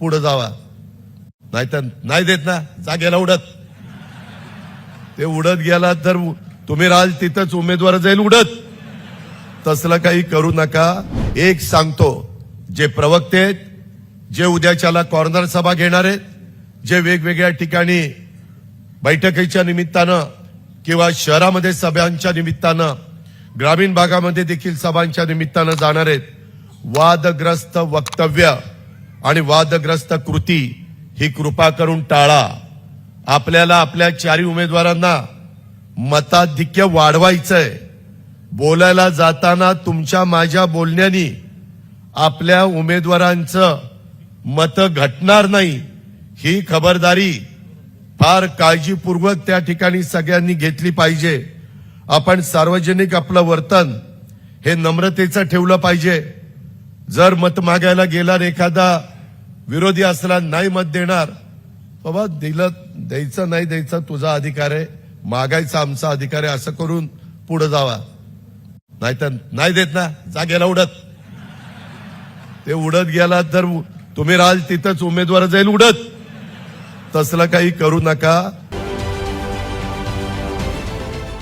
पुढे जावा. नाहीतर नाही देत ना जागेला उडत. ते उडत गेला तर तुम्ही राहाल तिथंच उमेदवार जाईल उडत. तसलं काही करू नका. एक सांगतो जे प्रवक्ते आहेत जे उद्याच्याला कॉर्नर सभा घेणार आहेत जे वेगवेगळ्या ठिकाणी बैठकीच्या निमित्तानं किंवा शहरामध्ये सभांच्या निमित्तानं ग्रामीण भागामध्ये देखील सभांच्या निमित्तानं जाणार आहेत. वादग्रस्त वक्तव्य आणि वादग्रस्त कृती ही कृपा करून टाळा. आपल्याला आपल्या चारी उमेदवारांना मताधिक्य वाढवायचंय. बोलायला जाताना तुमच्या माझ्या बोलण्यानी आपल्या उमेदवारांचं मत घटणार नाही ही खबरदारी फार काळजीपूर्वक त्या ठिकाणी सगळ्यांनी घेतली पाहिजे. आपण सार्वजनिक आपलं वर्तन हे नम्रतेचं ठेवलं पाहिजे. जर मत मागायला गेला एखादा विरोधी असला नाही मत देणार. बाबा दिलं द्यायचं नाही द्यायचं तुझा अधिकार आहे. मागायचा आमचा अधिकार आहे असं करून पुढे जावा. नाहीतर नाही देत ना जागेला उडत. ते उडत गेला तर तुम्ही राहाल तिथंच उमेदवार जाईल उडत. तसलं काही करू नका.